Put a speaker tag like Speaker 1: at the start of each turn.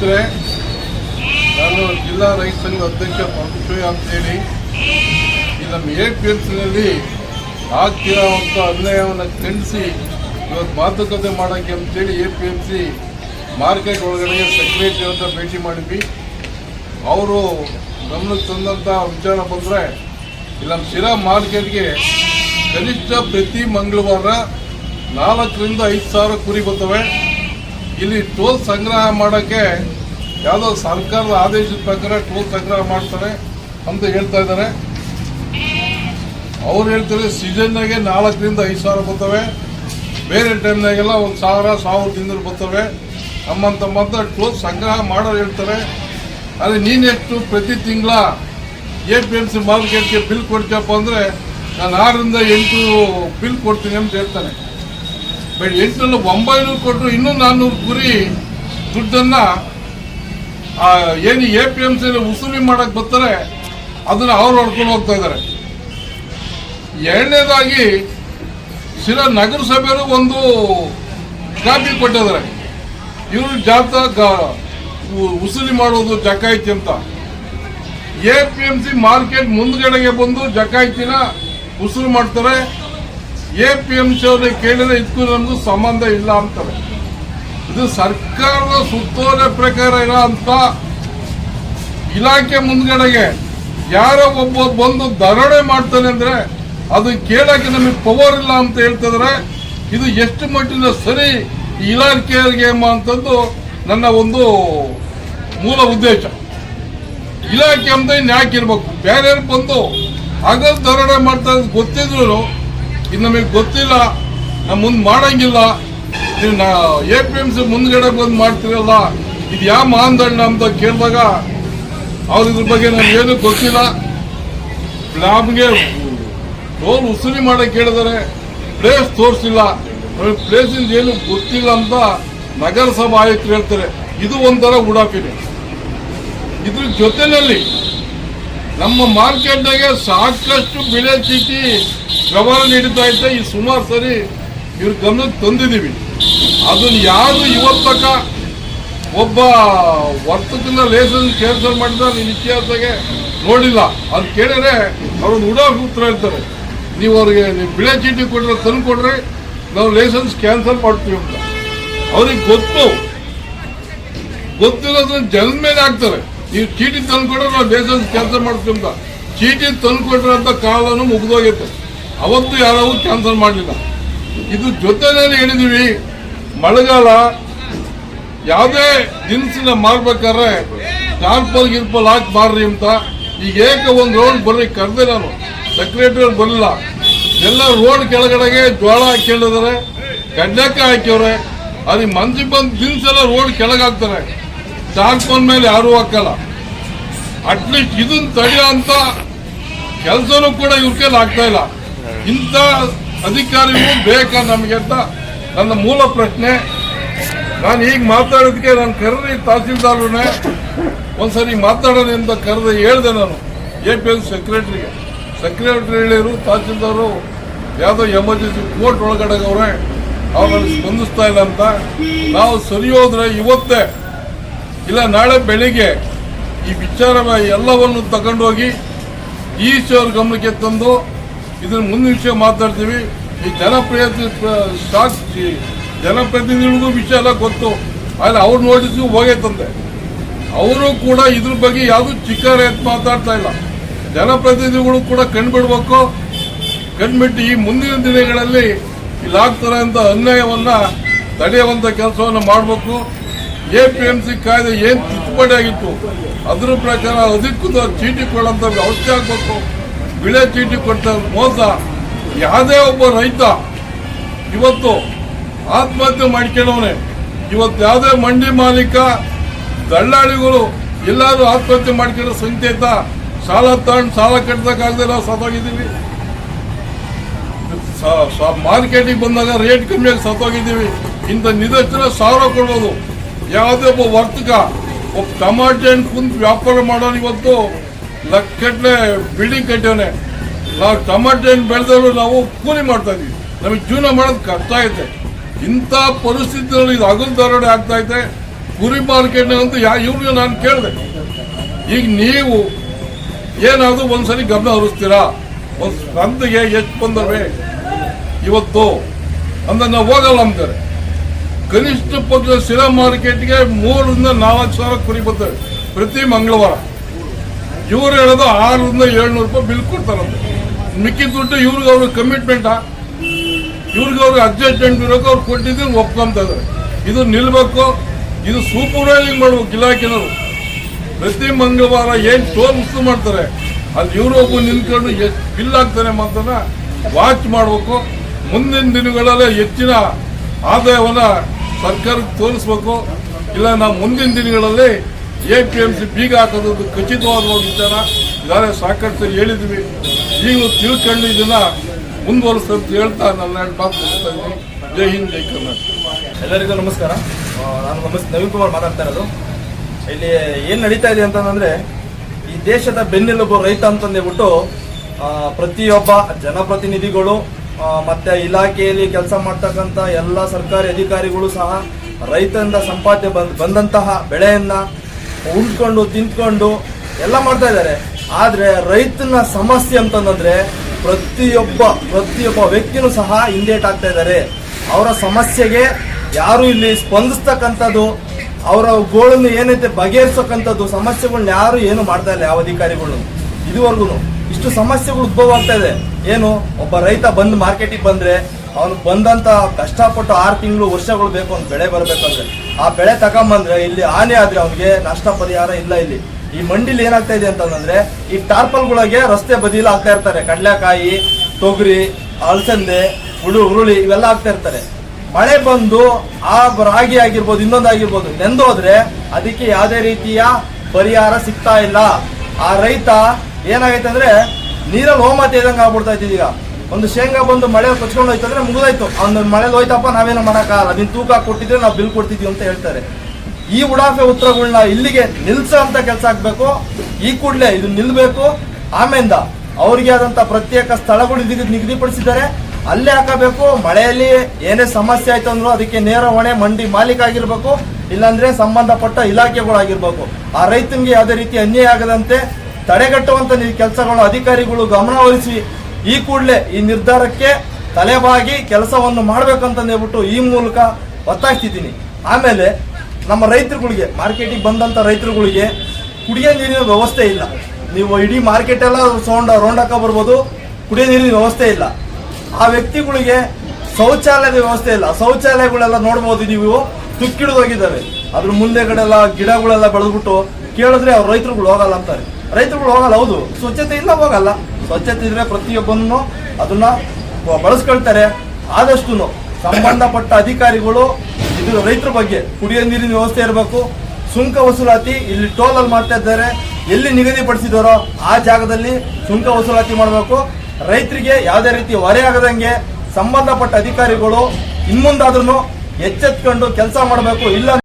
Speaker 1: ಸ್ನೇಹಿತರೆ, ನಾನು ಜಿಲ್ಲಾ ರೈತ ಸಂಘ ಅಧ್ಯಕ್ಷ ಪರಮೇಶ್ವರಿ ಅಂತೇಳಿ ಈ ನಮ್ಮ ಎ ಪಿ ಎಸ್ ಸಿನಲ್ಲಿ ಆಗ್ತಿರೋವಂಥ ಅನ್ಯಾಯವನ್ನು ಖಂಡಿಸಿ ಇವತ್ತು ಮಾತುಕತೆ ಮಾಡೋಕ್ಕೆ ಅಂತೇಳಿ A P M C market ಒಳಗಡೆ ಸೆಕ್ರೆಟರಿ ಅಂತ ಭೇಟಿ ಮಾಡಿದ್ವಿ. ಅವರು ಗಮನಕ್ಕೆ ತಂದಂಥ ವಿಚಾರ ಬಂದರೆ, ಇಲ್ಲಿ ನಮ್ಮ ಶಿರಾ ಮಾರ್ಕೆಟ್ಗೆ ಕನಿಷ್ಠ ಪ್ರತಿ ಮಂಗಳವಾರ ನಾಲ್ಕರಿಂದ ಐದು ಸಾವಿರ ಕುರಿ ಬರ್ತವೆ. ಇಲ್ಲಿ ಟೋಲ್ ಸಂಗ್ರಹ ಮಾಡೋಕ್ಕೆ ಯಾವುದೋ ಸರ್ಕಾರದ ಆದೇಶದ ಪ್ರಕಾರ ಟೋಲ್ ಸಂಗ್ರಹ ಮಾಡ್ತಾರೆ ಅಂತ ಹೇಳ್ತಾ ಇದ್ದಾರೆ. ಅವ್ರು ಹೇಳ್ತಾರೆ ಸೀಸನ್ನಾಗೆ ನಾಲ್ಕರಿಂದ ಐದು ಸಾವಿರ ಬರ್ತವೆ. ಬೇರೆ ಟೈಮ್ನಾಗೆಲ್ಲ ಒಂದು ಸಾವಿರ ಸಾವಿರದ ಇನ್ನೂರು ಬರ್ತವೆ. ನಮ್ಮಂತ ಮಾತ್ರ ಟೋಲ್ ಸಂಗ್ರಹ ಮಾಡೋರು ಹೇಳ್ತಾರೆ. ಆದರೆ ನೀನೆಷ್ಟು ಪ್ರತಿ ತಿಂಗಳ ಎ ಪಿ ಎಂ ಸಿ ಮಾರ್ಕೆಟ್ಗೆ ಬಿಲ್ ಕೊಡ್ತೀಯಪ್ಪ ಅಂದರೆ ನಾನು ಆರರಿಂದ ಎಂಟು ಬಿಲ್ ಕೊಡ್ತೀನಿ ಅಂತ ಹೇಳ್ತಾನೆ. ಬಟ್ ಎಂಟರಲ್ಲಿ ಒಂಬೈನೂರು ಕೊಟ್ಟರು ಇನ್ನೂ ನಾನ್ನೂರು ಗುರಿ ದುಡ್ಡನ್ನು ಏನು ಎ ಪಿ ಎಂ ಸಿ ವಸೂಲಿ ಮಾಡಕ್ಕೆ ಬರ್ತಾರೆ, ಅದನ್ನು ಅವ್ರು ಹೊಡ್ಕೊಂಡು ಹೋಗ್ತಾ ಇದ್ದಾರೆ. ಎರಡನೇದಾಗಿ, ಶಿರಾ ನಗರಸಭೆಯವರು ಒಂದು ಕಾಪಿ ಕೊಟ್ಟಿದ್ದಾರೆ. ಇವರು ಜಾತ ಗ- ಉ- ವಸೂಲಿ ಮಾಡೋದು ಜಕಾಯಿತಿ ಅಂತ. A P M C market ಮುಂದ್ಗಡೆಗೆ ಬಂದು ಜಕಾಯಿತಿನ ವಸೂಲು ಮಾಡ್ತಾರೆ. ಎ ಪಿ ಎಂ ಸಿ ಅವ್ರಿಗೆ ಕೇಳಿದ್ರೆ ಇದಕ್ಕೂ ನಮಗೂ ಸಂಬಂಧ ಇಲ್ಲ ಅಂತಾರೆ. ಇದು ಸರ್ಕಾರದ ಸುತ್ತೋಲೆ ಪ್ರಕಾರ ಇರೋ ಅಂತ ಇಲಾಖೆ ಮುಂದ್ಗಡೆಗೆ ಯಾರೋ ಒಬ್ಬ ಬಂದು ದರೋಡೆ ಮಾಡ್ತಾನೆ ಅಂದ್ರೆ ಅದು ಕೇಳಕ್ಕೆ ನಮಗೆ ಪವರ್ ಇಲ್ಲ ಅಂತ ಹೇಳ್ತಿದ್ರೆ. ಇದು ಎಷ್ಟು ಮಟ್ಟಿನ ಸರಿ ಇಲಾಖೆಯವರಿಗೆ ಅಂತಂದು ಅಂತದ್ದು ನನ್ನ ಒಂದು ಮೂಲ ಉದ್ದೇಶ. ಇಲಾಖೆ ಅಂತ ಇರ್ಬೇಕು. ಬೇರೆಯವ್ರು ಬಂದು ಹಗಲ್ ದರೋಡೆ ಮಾಡ್ತಾ ಗೊತ್ತಿದ್ರು ಇದು ನಮಗೆ ಗೊತ್ತಿಲ್ಲ ನಮ್ಮ ಮುಂದೆ ಮಾಡಂಗಿಲ್ಲ. ನೀವು ನಾ ಎ ಪಿ ಎಂ ಸಿ ಮುಂದ್ಗಡೆ ಬಂದು ಮಾಡ್ತಿರಲ್ಲ, ಇದು ಯಾವ ಮಾನದಂಡ ಅಂತ ಕೇಳಿದಾಗ ಅವ್ರ ಇದ್ರ ಬಗ್ಗೆ ನಮಗೇನು ಗೊತ್ತಿಲ್ಲ. ನಮಗೆ ಲೋನ್ ಉಸಿರಿ ಮಾಡಕ್ಕೆ ಕೇಳಿದರೆ ಪ್ಲೇಸ್ ತೋರಿಸಿಲ್ಲ. ಪ್ಲೇಸಿಂದ ಏನು ಗೊತ್ತಿಲ್ಲ ಅಂತ ನಗರಸಭಾ ಆಯುಕ್ತರು ಹೇಳ್ತಾರೆ. ಇದು ಒಂಥರ ಉಡಾಪಿದೆ ಇದ್ರ ಜೊತೆಯಲ್ಲಿ ನಮ್ಮ ಮಾರ್ಕೆಟ್ನಾಗೆ ಸಾಕಷ್ಟು ಬೆಳೆ ಚೀಟಿ ವ್ಯವಹಾರ ನಡೀತಾ ಇದ್ದ ಈ ಸುಮಾರು ಸರಿ ಇವ್ರ ಗಮನಕ್ಕೆ ತಂದಿದ್ದೀವಿ ಅದನ್ನ ಯಾರು ಇವತ್ತಕ ಒಬ್ಬ ವರ್ತಕನ ಲೇಸನ್ ಕ್ಯಾನ್ಸಲ್ ಮಾಡಿದ ನೀನು ಇತಿಹಾಸಗೆ ನೋಡಿಲ್ಲ. ಅದು ಕೇಳಿದ್ರೆ ಅವ್ರನ್ನ ಉಡಾಫ್ ಉತ್ತರ ಹೇಳ್ತಾರೆ. ನೀವು ಅವ್ರಿಗೆ ನೀವು ಬಿಳೆ ಚೀಟಿ ಕೊಟ್ಟರೆ ತಂದು ಕೊಡ್ರಿ ನಾವು ಲೈಸೆನ್ಸ್ ಕ್ಯಾನ್ಸಲ್ ಮಾಡ್ತೀವಿ ಅಂತ. ಅವ್ರಿಗೆ ಗೊತ್ತು. ಗೊತ್ತಿರೋದನ್ನ ಜನ ಮೇಲೆ ಹಾಕ್ತಾರೆ. ನೀವು ಚೀಟಿ ತಂದ್ಕೊಟ್ರೆ ನಾವು ದೇಶದ ಕ್ಯಾನ್ಸಲ್ ಮಾಡ್ತೀವಿ ಅಂತ. ಚೀಟಿ ತಂದ್ಕೊಟ್ರೆ ಅಂತ ಕಾಲನು ಮುಗಿದೋಗಿತ್ತು ಅವತ್ತು ಯಾರು ಕ್ಯಾನ್ಸಲ್ ಮಾಡಲಿಲ್ಲ. ಇದು ಜೊತೆನೇ ಹೇಳಿದೀವಿ, ಮಳೆಗಾಲ ಯಾವುದೇ ದಿನಸಿನ ಮಾರ್ಬೇಕಾದ್ರೆ ಟಾರ್ಪಲ್ ಗಿರ್ಪಲ್ ಹಾಕಿ ಮಾರ್ರಿ ಅಂತ. ಈಗ ಏಕ ಒಂದು ರೋಡ್ ಬರ್ರಿ ಕರೆದೆ ನಾನು. ಸೆಕ್ರೆಟರಿ ಬರಲಿಲ್ಲ. ಎಲ್ಲ ರೋಡ್ ಕೆಳಗಡೆಗೆ ಜೋಳ ಹಾಕೊಂಡಿದ್ದಾರೆ ಕಡ್ಲೆಕ್ಕ ಹಾಕ್ಯವ್ರೆ ಅದಕ್ಕೆ ಮಂದಿ ಬಂದು ದಿನಸೆಲ್ಲ ರೋಡ್ ಕೆಳಗೆ ಹಾಕ್ತಾರೆ. ಟಾರ್ಪಲ್ ಮೇಲೆ ಯಾರೂ ಹಾಕಲ್ಲ. ಅಟ್ಲೀಸ್ಟ್ ಇದನ್ನ ತಡೆಯೋ ಅಂತ ಕೆಲಸನೂ ಕೂಡ ಇವ್ರ ಕೈಲಿ ಆಗ್ತಾ ಇಲ್ಲ. ಇಂಥ ಅಧಿಕಾರಿಗಳು ಬೇಕಾ ನಮಗೆ ಅಂತ ನನ್ನ ಮೂಲ ಪ್ರಶ್ನೆ. ನಾನು ಈಗ ಮಾತಾಡೋದಕ್ಕೆ ನಾನು ಕರೆದಿ ತಹಸೀಲ್ದಾರ್ನೇ ಒಂದ್ಸರಿ ಮಾತಾಡೋಣ ಅಂತ ಕರೆದು ಹೇಳ್ದೆ ನಾನು. ಎ ಪಿ ಎಲ್ ಸೆಕ್ರೆಟ್ರಿಗೆ ಸೆಕ್ರೆಟರಿ ಹೇಳಿರು, ತಹಸೀಲ್ದಾರು ಯಾವುದೋ ಎಮರ್ಜೆನ್ಸಿ ಕೋರ್ಟ್ ಒಳಗಡೆ ಅವ್ರೆ ಅವ್ರು ನನಗೆ ಸ್ಪಂದಿಸ್ತಾ ಇಲ್ಲ ಅಂತ. ನಾವು ಸರಿ ಹೋದ್ರೆ ಇವತ್ತೇ ಇಲ್ಲ, ನಾಳೆ ಬೆಳಿಗ್ಗೆ ಈ ವಿಚಾರ ಎಲ್ಲವನ್ನು ತಗೊಂಡೋಗಿ ಈಶ್ವರ ಗಮನಕ್ಕೆ ತಂದು ಇದನ್ನು ಮುಂದಿನ ವಿಷಯ ಮಾತಾಡ್ತೀವಿ. ಈ ಜನಪ್ರಿಯ ಸಾಕ್ಷಿ, ಜನಪ್ರತಿನಿಧಿಗಳಿಗೂ ವಿಷಯ ಎಲ್ಲ ಗೊತ್ತು. ಆದರೆ ಅವ್ರು ನೋಟಿಸ್ಗೂ ಹೋಗೈತಂತೆ ಅವರು ಕೂಡ ಇದ್ರ ಬಗ್ಗೆ ಯಾವುದು ಚಿಕ್ಕ ಮಾತಾಡ್ತಾ ಇಲ್ಲ. ಜನಪ್ರತಿನಿಧಿಗಳು ಕೂಡ ಕಂಡುಬಿಡ್ಬೇಕು ಕಂಡುಬಿಟ್ಟು ಈ ಮುಂದಿನ ದಿನಗಳಲ್ಲಿ ಇಲ್ಲಾಗ್ತಾರೆ ಅಂತ ಅನ್ಯಾಯವನ್ನು ತಡೆಯುವಂಥ ಕೆಲಸವನ್ನು ಮಾಡಬೇಕು. ಎ ಪಿ ಎಂ ಸಿ ಕಾಯ್ದೆ ಏನ್ ತಿದ್ದುಪಡಿ ಆಗಿತ್ತು? ಅದ್ರ ಪ್ರಕಾರ ಅದಕ್ಕೂ ಚೀಟಿ ಕೊಡಂತ ವ್ಯವಸ್ಥೆ ಆಗ್ಬೇಕು? ಬಿಳೆ ಚೀಟಿ ಕೊಟ್ಟ ಮೋಸ. ಯಾವುದೇ ಒಬ್ಬ ರೈತ ಇವತ್ತು ಆತ್ಮಹತ್ಯೆ ಮಾಡ್ಕೊಳ್ಳೋನೆ ಇವತ್ತು ಯಾವುದೇ ಮಂಡಿ ಮಾಲೀಕ, ದಳ್ಳಾಳಿಗಳು ಎಲ್ಲರೂ ಆತ್ಮಹತ್ಯೆ ಮಾಡ್ಕೊಳ್ಳೋ ಸಂಕೇತ ಸಾಲ ತಗೊಂಡು ಸಾಲ ಕಟ್ಟದಕ್ಕಾಗದೆ ನಾವು ಸತ್ತೋಗಿದ್ದೀವಿ. ಮಾರ್ಕೆಟಿಗೆ ಬಂದಾಗ ರೇಟ್ ಕಮ್ಮಿಯಾಗಿ ಸತ್ತೋಗಿದ್ದೀವಿ. ಇಂಥ ನಿದರ್ಶನ ಸಾವಿರ ಕೊಡ್ಬೋದು. ಯಾವುದೇ ಒಬ್ಬ ವರ್ತಕ ಒಬ್ಬ ಟಮಾಟೆ ಹಣ್ಣು ಕುಂತು ವ್ಯಾಪಾರ ಮಾಡೋನು ಇವತ್ತು ಲಕ್ಷಗಟ್ಟಲೆ ಬಿಲ್ಡಿಂಗ್ ಕಟ್ಟವನೆ. ನಾವು ಟಮಾಟೆ ಹಣ್ಣು ಬೆಳೆದವರು ನಾವು ಕೂಲಿ ಮಾಡ್ತಾ ಇದೀವಿ. ನಮಗೆ ಜೀವನ ಮಾಡೋದು ಕಷ್ಟ ಐತೆ. ಇಂಥ ಪರಿಸ್ಥಿತಿಯಲ್ಲಿ ಇದು ಹಗಲು ದರೋಡೆ ಆಗ್ತಾ ಇದೆ ಕುರಿ ಮಾರ್ಕೆಟ್ ಅಂತ ಯಾ ಇವ್ರಿಗೆ ನಾನು ಕೇಳಿದೆ. ಈಗ ನೀವು ಏನಾದರೂ ಒಂದ್ಸರಿ ಗಮನ ಹರಿಸ್ತೀರಾ? ಒಂದು ಸ್ಪಂದಿಗೆ ಎಷ್ಟು ಬಂದವೆ? ಇವತ್ತು ಅಂದ್ರೆ ನಾವು ಹೋಗಲ್ಲ ಅಂತಾರೆ. ಕನಿಷ್ಠ ಪಕ್ಷ ಸ್ಥಿರ ಮಾರ್ಕೆಟ್ಗೆ ಮೂರರಿಂದ ನಾಲ್ಕು ಸಾವಿರ ಕುರಿ ಬರ್ತವೆ ಪ್ರತಿ ಮಂಗಳವಾರ. ಇವ್ರು ಹೇಳೋದು ಆರರಿಂದ ಏಳ್ನೂರು ರೂಪಾಯಿ ಬಿಲ್ ಕೊಡ್ತಾರಂತೆ ಮಿಕ್ಕಿದ ದುಡ್ಡು ಇವ್ರಿಗೆ ಅವ್ರಿಗೆ ಕಮಿಟ್ಮೆಂಟಾ ಇವ್ರಿಗೆ ಅವ್ರಿಗೆ ಅಡ್ಜಸ್ಟ್ಮೆಂಟ್ ಇರೋಕೆ ಅವ್ರು ಕೊಟ್ಟಿದ್ದು ಒಪ್ಕೊಂತ ಇದ್ದಾರೆ. ಇದು ನಿಲ್ಬೇಕು, ಇದು ಸೂಪರ್ವೈಸಿಂಗ್ ಮಾಡ್ಬೇಕು ಇಲಾಖೆನವರು. ಪ್ರತಿ ಮಂಗಳವಾರ ಏನು ಟೋಲ್ ವಸ್ತು ಮಾಡ್ತಾರೆ, ಅಲ್ಲಿ ಇವರು ಒಬ್ಬ ನಿಂತ್ಕೊಂಡು ಎಷ್ಟು ಬಿಲ್ ಆಗ್ತಾನೆ ಮಾತನ್ನ ವಾಚ್ ಮಾಡಬೇಕು. ಮುಂದಿನ ದಿನಗಳಲ್ಲಿ ಹೆಚ್ಚಿನ ಆದಾಯವನ್ನ ಸರ್ಕಾರಕ್ಕೆ ತೋರಿಸ್ಬೇಕು. ಇಲ್ಲ ನಾವು ಮುಂದಿನ ದಿನಗಳಲ್ಲಿ ಎ ಪಿ ಎಂ ಸಿ ಬೀಗ ಹಾಕೋದು ಖಚಿತವಾದ ವಿಚಾರ. ಇದಾರೆ ಸಾಕಷ್ಟು ಹೇಳಿದ್ವಿ. ನೀವು ತಿಳ್ಕೊಂಡು ಇದನ್ನ ಮುಂದುವರಿಸ್ತಂತ ಹೇಳ್ತಾ ನನ್ನ ಎರಡು ಮಾತು ಇದ್ದೀನಿ. ಜೈ ಹಿಂದ್ ಜೈ ಕರ್ನಾಟಕ.
Speaker 2: ಎಲ್ಲರಿಗೂ ನಮಸ್ಕಾರ. ನಾನು ನಮಸ್ ನವೀನ್ ಕುಮಾರ್ ಮಾತಾಡ್ತಾ ಇರೋದು. ಇಲ್ಲಿ ಏನ್ ನಡೀತಾ ಇದೆ ಅಂತಂದ್ರೆ ಈ ದೇಶದ ಬೆನ್ನೆಲುಬು ರೈತ ಅಂತಂದೇಳ್ಬಿಟ್ಟು ಆ, ಪ್ರತಿಯೊಬ್ಬ ಜನಪ್ರತಿನಿಧಿಗಳು ಮತ್ತೆ ಇಲಾಖೆಯಲ್ಲಿ ಕೆಲಸ ಮಾಡ್ತಕ್ಕಂಥ ಎಲ್ಲ ಸರ್ಕಾರಿ ಅಧಿಕಾರಿಗಳು ಸಹ ರೈತರಿಂದ ಸಂಪಾದನೆ ಬಂದ್, ಬಂದಂತಹ ಬೆಳೆಯನ್ನ ಉಂಡ್ಕೊಂಡು ತಿಂದ್ಕೊಂಡು ಎಲ್ಲ ಮಾಡ್ತಾ ಇದ್ದಾರೆ. ಆದ್ರೆ ರೈತನ ಸಮಸ್ಯೆ ಅಂತಂದ್ರೆ ಪ್ರತಿಯೊಬ್ಬ ಪ್ರತಿಯೊಬ್ಬ ವ್ಯಕ್ತಿನೂ ಸಹ ಹಿಂದೇಟ್ ಆಗ್ತಾ ಇದ್ದಾರೆ. ಅವರ ಸಮಸ್ಯೆಗೆ ಯಾರು ಇಲ್ಲಿ ಸ್ಪಂದಿಸ್ತಕ್ಕಂಥದ್ದು, ಅವರ ಗೋಳನ್ನು ಏನೈತೆ ಬಗೆಹರಿಸಕ್ಕಂಥದ್ದು ಸಮಸ್ಯೆಗಳನ್ನ ಯಾರು ಏನು ಮಾಡ್ತಾ ಇಲ್ಲ ಯಾವ ಅಧಿಕಾರಿಗಳು ಇದುವರೆಗೂ ಇಷ್ಟು ಸಮಸ್ಯೆಗಳು ಉದ್ಭವ ಆಗ್ತಾ ಇದೆ. ಏನು, ಒಬ್ಬ ರೈತ ಬಂದು ಮಾರ್ಕೆಟಿಗೆ ಬಂದ್ರೆ, ಅವನು ಬಂದಂತ ಕಷ್ಟಪಟ್ಟು ಆರು ತಿಂಗಳು ವರ್ಷಗಳು ಬೇಕು ಒಂದು ಬೆಳೆ ಬರಬೇಕಂದ್ರೆ, ಆ ಬೆಳೆ ತಗೊಂಬಂದ್ರೆ ಇಲ್ಲಿ ಹಾನಿ ಆದ್ರೆ ಅವನಿಗೆ ನಷ್ಟ ಪರಿಹಾರ ಇಲ್ಲ ಇಲ್ಲಿ. ಈ ಮಂಡಿಲಿ ಏನಾಗ್ತಾ ಇದೆ ಅಂತಂದ್ರೆ, ಈ ಟಾರ್ಪಲ್ಗಳಿಗೆ ರಸ್ತೆ ಬದಿಯಲ್ಲಿ ಆಗ್ತಾ ಇರ್ತಾರೆ. ಕಡಲೆಕಾಯಿ, ತೊಗರಿ, ಅಲಸಂದೆ, ಹುಳು, ಹುರುಳಿ ಇವೆಲ್ಲ ಆಗ್ತಾ ಇರ್ತಾರೆ. ಮಳೆ ಬಂದು ಆ ರಾಗಿ ಆಗಿರ್ಬೋದು, ಇನ್ನೊಂದು ಆಗಿರ್ಬೋದು, ನೆಂದೋದ್ರೆ ಅದಕ್ಕೆ ಯಾವುದೇ ರೀತಿಯ ಪರಿಹಾರ ಸಿಗ್ತಾ ಇಲ್ಲ. ಆ ರೈತ ಏನಾಗೈತೆ ಅಂದ್ರೆ ನೀರಲ್ಲಿ ಹೋಮತೆ ಇದಂಗೆ ಆಗ್ಬಿಡ್ತಾ ಈಗ. ಒಂದು ಶೇಂಗಾ ಬಂದು ಮಳೆ ಕೊಚ್ಕೊಂಡು ಹೋಯ್ತು ಅಂದ್ರೆ ಮುಗಿದಾಯ್ತು. ಅವ್ನು ಮಳೆ ಹೋಯ್ತಪ್ಪ, ನಾವೇನು ಮಾಡೋಕ್ಕಾಗಲ್ಲ. ನೀನು ತೂಕ ಕೊಟ್ಟಿದ್ರೆ ನಾವು ಬಿಲ್ ಕೊಡ್ತಿದ್ವಿ ಅಂತ ಹೇಳ್ತಾರೆ. ಈ ಉಡಾಫೆ ಉತ್ತರಗಳನ್ನ ಇಲ್ಲಿಗೆ ನಿಲ್ಸೋ ಅಂತ ಕೆಲಸ ಆಗ್ಬೇಕು. ಈ ಕೂಡಲೇ ಇದು ನಿಲ್ಬೇಕು. ಆಮೇಲಿಂದ ಅವ್ರಿಗೆ ಆದಂತ ಪ್ರತ್ಯೇಕ ಸ್ಥಳಗಳು ನಿಗದಿಪಡಿಸಿದ್ದಾರೆ. ಅಲ್ಲೇ ಹಾಕಬೇಕು. ಮಳೆಯಲ್ಲಿ ಏನೇ ಸಮಸ್ಯೆ ಆಯ್ತು ಅಂದ್ರೂ ಅದಕ್ಕೆ ನೇರ ಹೊಣೆ, ಮಂಡಿ ಮಾಲೀಕ ಆಗಿರ್ಬೇಕು. ಇಲ್ಲಾಂದ್ರೆ ಸಂಬಂಧಪಟ್ಟ ಇಲಾಖೆಗಳಾಗಿರ್ಬೇಕು. ಆ ರೈತನಿಗೆ ಯಾವುದೇ ರೀತಿ ಅನ್ಯಾಯ ಆಗದಂತೆ ತಡೆಗಟ್ಟುವಂತ ಕೆಲಸಗಳು ಅಧಿಕಾರಿಗಳು ಗಮನ ಹರಿಸಿ, ಈ ಕೂಡಲೇ ಈ ನಿರ್ಧಾರಕ್ಕೆ ತಲೆಬಾಗಿ ಕೆಲಸವನ್ನು ಮಾಡ್ಬೇಕಂತಂದೇಳ್ಬಿಟ್ಟು ಈ ಮೂಲಕ ಒತ್ತಾಯಿಸ್ತಿದ್ದೀನಿ. ಆಮೇಲೆ ನಮ್ಮ ರೈತರುಗಳಿಗೆ, ಮಾರ್ಕೆಟಿಗೆ ಬಂದಂತ ರೈತರುಗಳಿಗೆ ಕುಡಿಯೋ ನೀರಿನ ವ್ಯವಸ್ಥೆ ಇಲ್ಲ. ನೀವು ಇಡೀ ಮಾರ್ಕೆಟ್ ಎಲ್ಲ ಸೌಂಡ್ ರೌಂಡ್ ಹಾಕ ಬರ್ಬೋದು, ಕುಡಿಯೋ ನೀರಿನ ವ್ಯವಸ್ಥೆ ಇಲ್ಲ. ಆ ವ್ಯಕ್ತಿಗಳಿಗೆ ಶೌಚಾಲಯದ ವ್ಯವಸ್ಥೆ ಇಲ್ಲ. ಶೌಚಾಲಯಗಳೆಲ್ಲ ನೋಡ್ಬೋದು ನೀವು ತುಕ್ಕಿಡಿದೋಗಿದ್ದಾವೆ ಅದ್ರ ಮುಂದೆಗಡೆಲ್ಲ ಗಿಡಗಳೆಲ್ಲ ಬೆಳೆದ್ಬಿಟ್ಟು ಕೇಳಿದ್ರೆ ಅವ್ರ ರೈತರುಗಳು ಹೋಗಲ್ಲ ಅಂತಾರೆ. ರೈತರುಗಳು ಹೋಗಲ್ಲ, ಹೌದು. ಸ್ವಚ್ಛತೆ ಇಲ್ಲ, ಹೋಗಲ್ಲ. ಸ್ವಚ್ಛತೆ ಇದ್ರೆ ಪ್ರತಿಯೊಬ್ಬನು ಅದನ್ನ ಬಳಸ್ಕೊಳ್ತಾರೆ. ಆದಷ್ಟು ಸಂಬಂಧಪಟ್ಟ ಅಧಿಕಾರಿಗಳು, ಇದು ರೈತರ ಬಗ್ಗೆ ಕುಡಿಯೋ ನೀರಿನ ವ್ಯವಸ್ಥೆ ಇರಬೇಕು. ಸುಂಕ ವಸೂಲಾತಿ ಇಲ್ಲಿ ಟೋಲ್ ಅಲ್ಲಿ ಮಾಡ್ತಾ ಇದ್ದಾರೆ. ಎಲ್ಲಿ ನಿಗದಿಪಡಿಸಿದಾರೋ ಆ ಜಾಗದಲ್ಲಿ ಸುಂಕ ವಸೂಲಾತಿ ಮಾಡಬೇಕು. ರೈತರಿಗೆ ಯಾವುದೇ ರೀತಿ ಹೊರೆ ಆಗದಂಗೆ ಸಂಬಂಧಪಟ್ಟ ಅಧಿಕಾರಿಗಳು ಇನ್ಮುಂದಾದ್ರೂ ಎಚ್ಚೆತ್ಕೊಂಡು ಕೆಲಸ ಮಾಡಬೇಕು. ಇಲ್ಲ